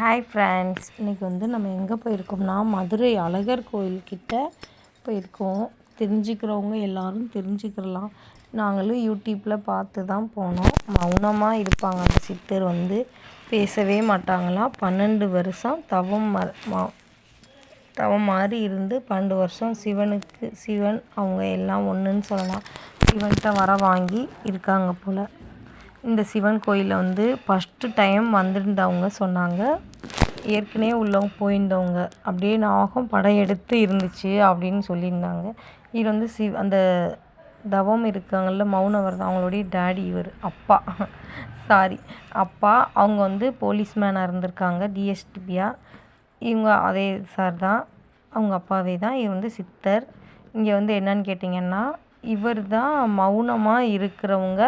Hi friends இன்றைக்கி வந்து நம்ம எங்கே போயிருக்கோம்னா மதுரை அழகர் கோயில்கிட்ட போயிருக்கோம். தெரிஞ்சுக்கிறவங்க எல்லாரும் தெரிஞ்சுக்கிறலாம். நாங்களும் யூடியூப்பில் பார்த்து தான் போனோம். மௌனமாக இருப்பாங்க அந்த சித்தர் வந்து. பேசவே மாட்டாங்களாம் பன்னெண்டு வருஷம் தவம் தவம் மாதிரி இருந்து பன்னெண்டு வருஷம் சிவனுக்கு சிவன் அவங்க எல்லாம் ஒன்றுன்னு சொல்லலாம். சிவன்கிட்ட வர வாங்கி இருக்காங்க போல். இந்த சிவன் கோயிலில் வந்து ஃபஸ்ட்டு டைம் வந்திருந்தவங்க சொன்னாங்க. ஏற்கனவே உள்ளவங்க போயிருந்தவங்க. அப்படியே நாகம் படம் எடுத்து இருந்துச்சு அப்படின்னு சொல்லியிருந்தாங்க. இவர் வந்து சிவ் அந்த தவம் இருக்காங்கள்ல மௌனவரதம் அவங்களுடைய டேடி இவர் அப்பா. சாரி அப்பா அவங்க வந்து போலீஸ்மேனாக இருந்திருக்காங்க டிஎஸ்டிபியாக இவங்க அதே சார் தான். அவங்க அப்பாவே தான். இவர் வந்து சித்தர். இங்கே வந்து என்னன்னு கேட்டிங்கன்னா இவர் தான் மௌனமாக இருக்கிறவங்க.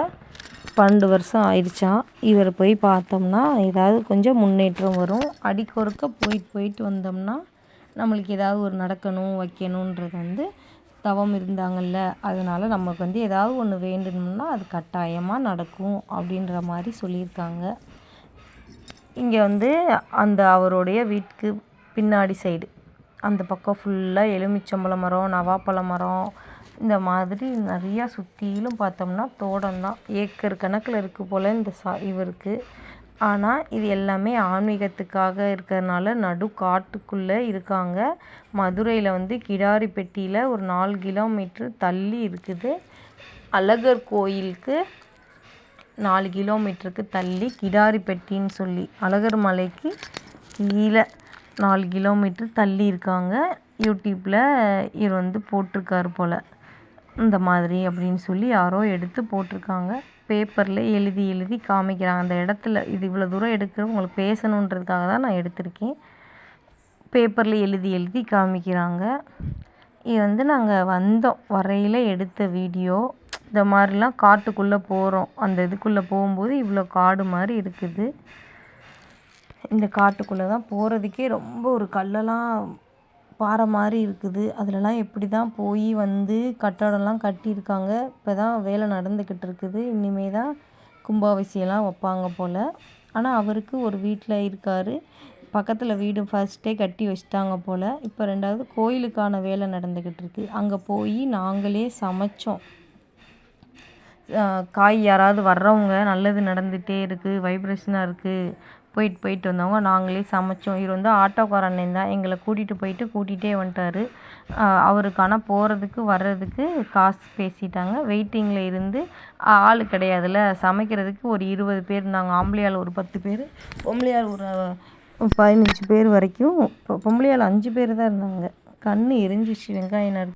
பன்னெண்டு வருஷம் ஆயிடுச்சாம். இவரை போய் பார்த்தோம்னா ஏதாவது கொஞ்சம் முன்னேற்றம் வரும். அடிக்கொருக்க போயிட்டு போயிட்டு வந்தோம்னா நம்மளுக்கு ஏதாவது ஒரு நடக்கணும் வைக்கணுன்றது வந்து தவம் இருந்தாங்கல்ல. அதனால் நமக்கு வந்து ஏதாவது ஒன்று வேண்டணும்னா அது கட்டாயமாக நடக்கும் அப்படின்ற மாதிரி சொல்லியிருக்காங்க. இங்கே வந்து அந்த அவருடைய வீட்டுக்கு பின்னாடி சைடு அந்த பக்கம் ஃபுல்லாக எலுமிச்சம்பழ மரம் நவாப்பழ மரம் இந்த மாதிரி நிறையா சுற்றிலும் பார்த்தோம்னா தோட்டம் தான் ஏக்கர் கணக்கில் இருக்குது போல் இந்த சா இவருக்கு ஆனால் இது எல்லாமே ஆன்மீகத்துக்காக இருக்கிறதுனால நடு காட்டுக்குள்ளே இருக்காங்க. மதுரையில் வந்து கிடாரிப்பட்டியில் ஒரு நாலு கிலோமீட்ரு தள்ளி இருக்குது. அழகர் கோயிலுக்கு நாலு கிலோமீட்டருக்கு தள்ளி கிடாரிப்பட்டின்னு சொல்லி அழகர் மலைக்கு கீழே நாலு கிலோமீட்ரு தள்ளி இருக்காங்க. யூடியூப்பில் இவர் வந்து போட்டிருக்காரு போல். இந்த மாதிரி அப்படின்னு சொல்லி யாரோ எடுத்து போட்டிருக்காங்க. பேப்பரில் எழுதி எழுதி காமிக்கிறாங்க. அந்த இடத்துல இது இவ்வளோ தூரம் எடுக்கிற உங்களுக்கு பேசணுன்றதுக்காக தான் நான் எடுத்திருக்கேன். பேப்பரில் எழுதி எழுதி காமிக்கிறாங்க. இது வந்து நாங்கள் வந்தோம். வரையில் எடுத்த வீடியோ. இந்த மாதிரிலாம் காட்டுக்குள்ளே போகிறோம் அந்த இதுக்குள்ளே போகும்போது இவ்வளோ காடு மாதிரி இருக்குது. இந்த காட்டுக்குள்ளே தான் போகிறதுக்கே ரொம்ப ஒரு கல்லெல்லாம் பாறை மாதிரி இருக்குது. அதிலலாம் எப்படி தான் போய் வந்து கட்டடம்லாம் கட்டியிருக்காங்க. இப்போ தான் வேலை நடந்துக்கிட்டு இருக்குது. இனிமே தான் கும்பாபிஷேகம்லாம் வைப்பாங்க போல். ஆனால் அவருக்கு ஒரு வீட்டில் இருக்கார். பக்கத்தில் வீடு ஃபஸ்ட்டே கட்டி வச்சிட்டாங்க போல். இப்போ ரெண்டாவது கோயிலுக்கான வேலை நடந்துக்கிட்டு இருக்குது அங்கே போய் நாங்களே சமைச்சோம். காய் யாராவது வர்றவங்க நல்லது நடந்துகிட்டே இருக்குது வைப்ரேஷனாக இருக்குது போயிட்டு போயிட்டு வந்தவங்க நாங்களே சமைச்சோம். இவர் வந்து ஆட்டோக்கார அண்ணன் தான். எங்களை கூட்டிகிட்டு போயிட்டு கூட்டிகிட்டே வந்துட்டார். அவருக்கு ஆனால் போகிறதுக்கு வர்றதுக்கு காசு பேசிட்டாங்க. வெயிட்டிங்கில் இருந்து ஆள் கிடையாதுல சமைக்கிறதுக்கு ஒரு இருபது பேர் இருந்தாங்க. ஆம்பளை ஆள் ஒரு பத்து பேர் பொம்பளை ஆள் ஒரு பதினஞ்சு பேர் வரைக்கும். பொம்பளை ஆள் அஞ்சு பேர் தான் இருந்தாங்க. கண் எரிஞ்சிச்சு வெங்காயம்